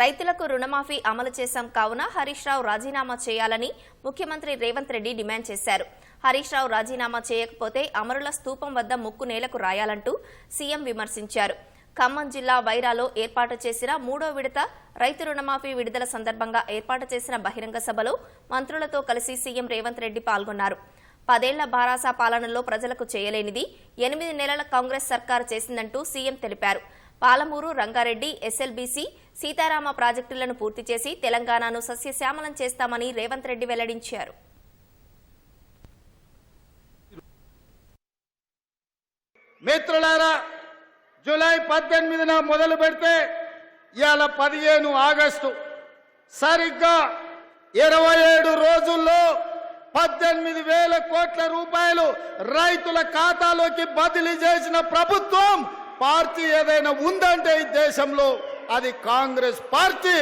రైతులకు రుణమాఫీ అమలు చేశాం కావున హరీష్ రావు రాజీనామా చేయాలని ముఖ్యమంత్రి రేవంత్ రెడ్డి డిమాండ్ చేశారు. హరీష్ రావు రాజీనామా చేయకపోతే అమరుల స్తూపం వద్ద ముక్కు నేలకు రాయాలంటూ సీఎం విమర్శించారు. ఖమ్మం జిల్లా వైరాలో ఏర్పాటు చేసిన మూడో విడత రైతు రుణమాఫీ విడుదల సందర్భంగా ఏర్పాటు చేసిన బహిరంగ సభలో మంత్రులతో కలిసి సీఎం రేవంత్ రెడ్డి పాల్గొన్నారు. పదేళ్ళ బారాసా పాలనలో ప్రజలకు చేయలేనిది ఎనిమిది నెలల కాంగ్రెస్ సర్కారు చేసిందంటూ సీఎం తెలిపారు. పాలమూరు రంగారెడ్డి ఎస్ఎల్బీసీ సీతారామ ప్రాజెక్టులను పూర్తి చేసి తెలంగాణను సస్యశ్యామలం చేస్తామని రేవంత్ రెడ్డి వెల్లడించారు. మిత్రులారా జూలై పద్దెనిమిదిన మొదలు పెడితే ఇవాళ పదిహేను ఆగస్టు. సరిగ్గా ఇరవై ఏడు రోజుల్లో పద్దెనిమిది వేల కోట్ల రూపాయలు రైతుల ఖాతాలోకి బదిలీ చేసిన ప్రభుత్వం పార్టీ ఏదైనా ఉందంటే ఈ దేశంలో అది కాంగ్రెస్ పార్టీ.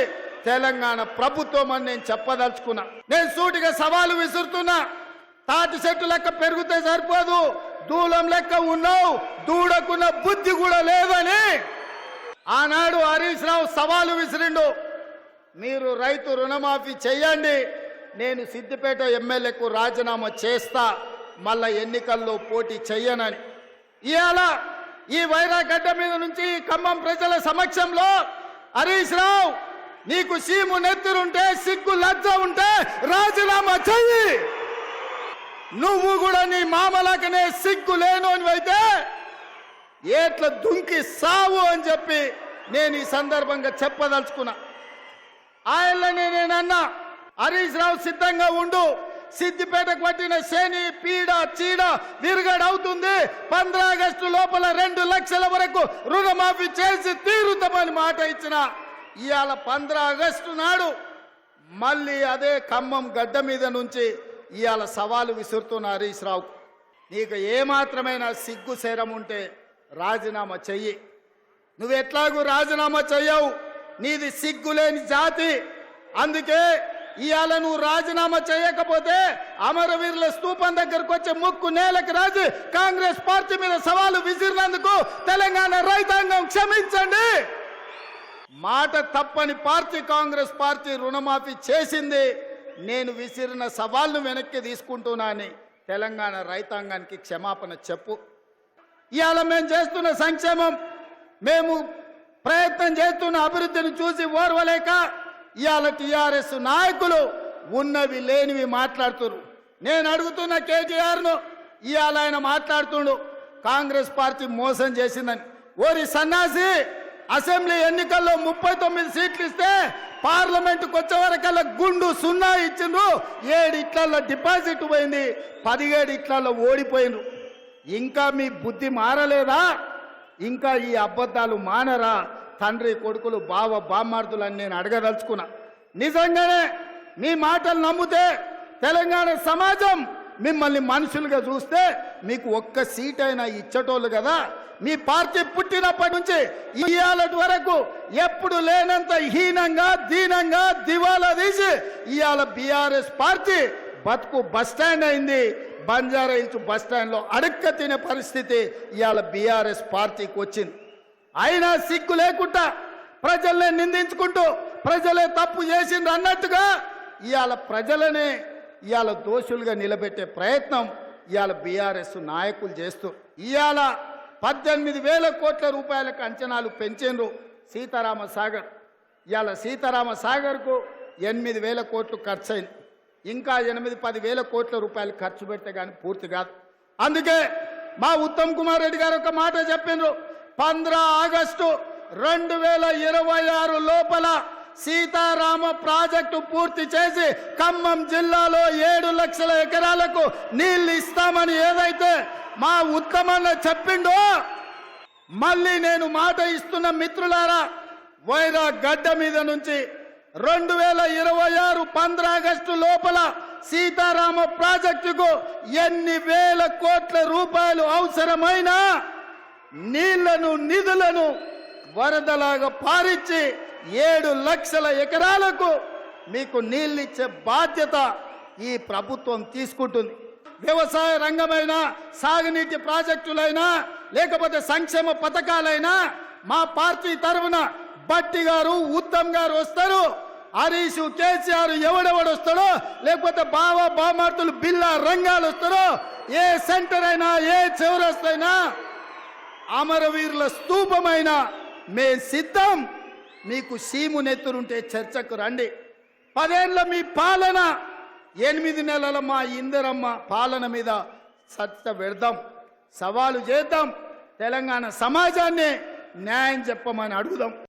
తెలంగాణ ప్రభుత్వం అని నేను చెప్పదలుచుకున్నా. నేను సూటిగా సవాలు విసురుతున్నా. తాటి చెట్టు లెక్క పెరిగితే సరిపోదు. దూలం లెక్క ఉన్నావు. దూడకున్న బుద్ధి కూడా లేదని ఆనాడు హరీష్ రావు సవాలు విసిరిండు. మీరు రైతు రుణమాఫీ చేయండి నేను సిద్దిపేట ఎమ్మెల్యేకు రాజీనామా చేస్తా. మళ్ళా ఎన్నికల్లో పోటీ చెయ్యనని. ఇవాళ ఈ వైరా గడ్డ మీద నుంచి ఖమ్మం ప్రజల సమక్షంలో హరీష్ రావు నీకు సీము నెత్తురుంటే సిగ్గు లజ్జ ఉంటే రాజీనామా చెయ్యి. నువ్వు కూడా నీ మామలాకనే సిగ్గు లేనోనివైతే అయితే ఏట్ల దుంకి సావు అని చెప్పి నేను ఈ సందర్భంగా చెప్పదలుచుకున్నా. ఆయననే నేను హరీష్ రావు సిద్ధంగా ఉండు. సిద్దిపేటకు పట్టిన శని పీడ చీడ విరుగడవుతుంది. పంద్రా ఆగస్టు లోపల రెండు లక్షల వరకు రుణమాఫీ చేసి తీరుతామని మాట ఇచ్చిన ఇవాళ పంద్రా ఆగస్టు నాడు మళ్ళీ అదే ఖమ్మం గడ్డ మీద నుంచి ఇవాళ సవాలు విసురుతున్న హరీష్ రావు. నీకు ఏమాత్రమైన సిగ్గు శరం ఉంటే రాజీనామా చెయ్యి. నువ్వు ఎట్లాగూ రాజీనామా చెయ్యవు. నీది సిగ్గులేని జాతి. అందుకే ఇవాళ నువ్వు రాజీనామా చేయకపోతే అమరవీరుల స్థూపం దగ్గరకు వచ్చే ముక్కు నేలకు రాజు కాంగ్రెస్ పార్టీ మీద సవాలు విసిరినందుకు తెలంగాణ రైతాంగం క్షమించండి. మాట తప్పని పార్టీ కాంగ్రెస్ పార్టీ రుణమాఫీ చేసింది. నేను విసిరిన సవాల్ను వెనక్కి తీసుకుంటున్నాని తెలంగాణ రైతాంగానికి క్షమాపణ చెప్పు. ఇవాళ మేము చేస్తున్న సంక్షేమం మేము ప్రయత్నం చేస్తున్న అభివృద్ధిని చూసి ఓర్వలేక ఇవాళ టీఆర్ఎస్ నాయకులు ఉన్నవి లేనివి మాట్లాడుతున్నారు నేను అడుగుతున్న కేటీఆర్ను ఇవాళ ఆయన మాట్లాడుతుండు. కాంగ్రెస్ పార్టీ మోసం చేసిందని. ఓరి సన్నాసి అసెంబ్లీ ఎన్నికల్లో ముప్పై తొమ్మిది సీట్లు ఇస్తే పార్లమెంట్ వచ్చే వరకల్లా గుండు సున్నా ఇచ్చిండ్రు. ఏడు ఇట్లల్లో డిపాజిట్ పోయింది పదిహేడు ఇట్లలో ఓడిపోయిండ్రు. ఇంకా మీ బుద్ధి మారలేదా? ఇంకా ఈ అబద్ధాలు మానరా? తండ్రి కొడుకులు బావ బామ్మార్దులని నేను అడగదలుచుకున్నా. నిజంగానే మీ మాటలు నమ్మితే తెలంగాణ సమాజం మిమ్మల్ని మనుషులుగా చూస్తే మీకు ఒక్క సీట్ అయినా ఇచ్చటోళ్ళు కదా. మీ పార్టీ పుట్టినప్పటి నుంచి ఇవాళ వరకు ఎప్పుడు లేనంత హీనంగా దీనంగా దివాలా తీసి ఇవాళ బీఆర్ఎస్ పార్టీ బతుకు బస్ స్టాండ్ అయింది. బంజారా హిల్స్ బస్ స్టాండ్లో అడక్క తినే పరిస్థితి ఇవాళ బీఆర్ఎస్ పార్టీకి వచ్చింది. అయినా సిగ్గు లేకుండా ప్రజల్ని నిందించుకుంటూ ప్రజలే తప్పు చేసిండ్రు అన్నట్టుగా ఇవాళ ప్రజలనే ఇవాళ దోషులుగా నిలబెట్టే ప్రయత్నం ఇవాళ బీఆర్ఎస్ నాయకులు చేస్తూ ఇవాళ పద్దెనిమిది వేల కోట్ల రూపాయలకు అంచనాలు పెంచిండ్రు సీతారామ సాగర్. ఇవాళ సీతారామ సాగర్కు ఎనిమిది వేల కోట్లు ఖర్చు అయింది ఇంకా ఎనిమిది పది వేల కోట్ల రూపాయలు ఖర్చు పెడితే కానీ పూర్తి కాదు. అందుకే మా ఉత్తమ్ కుమార్ రెడ్డి గారు ఒక మాట చెప్పిండ్రు పంద్రా ఆగస్టు రెండు వేల ఇరవై ఆరు లోపల సీతారామ ప్రాజెక్టు పూర్తి చేసి ఖమ్మం జిల్లాలో ఏడు లక్షల ఎకరాలకు నీళ్ళు ఇస్తామని ఏదైతే మా ఉత్తమన్న చెప్పిండో మళ్ళీ నేను మాట ఇస్తున్న మిత్రులారా వైరా గడ్డ మీద నుంచి రెండు వేల ఇరవై ఆరు పంద్ర ఆగస్టు లోపల సీతారామ ప్రాజెక్టుకు ఎన్ని వేల కోట్ల రూపాయలు అవసరమైనా నీళ్ళను నిధులను వరదలాగా పారిచ్చి ఏడు లక్షల ఎకరాలకు మీకు నీళ్ళిచ్చే బాధ్యత ఈ ప్రభుత్వం తీసుకుంటుంది. వ్యవసాయ రంగమైనా సాగునీటి ప్రాజెక్టులైనా లేకపోతే సంక్షేమ పథకాలైనా మా పార్టీ తరఫున బట్టి గారు ఉత్తమ్ గారు వస్తారు. హరీష్ కేసీఆర్ ఎవడెవడు వస్తాడో లేకపోతే బావ బామార్తులు బిల్లా రంగాలు వస్తారో ఏ సెంటర్ అయినా ఏ చౌరస్తైనా అమరవీరుల స్తూపమైన మే సిద్ధం. మీకు సీము నెత్తురుంటే చర్చకు రండి. పదేళ్ళ మీ పాలన ఎనిమిది నెలల మా ఇందరమ్మ పాలన మీద చర్చ పెడదాం. సవాలు చేద్దాం. తెలంగాణ సమాజాన్ని న్యాయం చెప్పమని అడుగుదాం.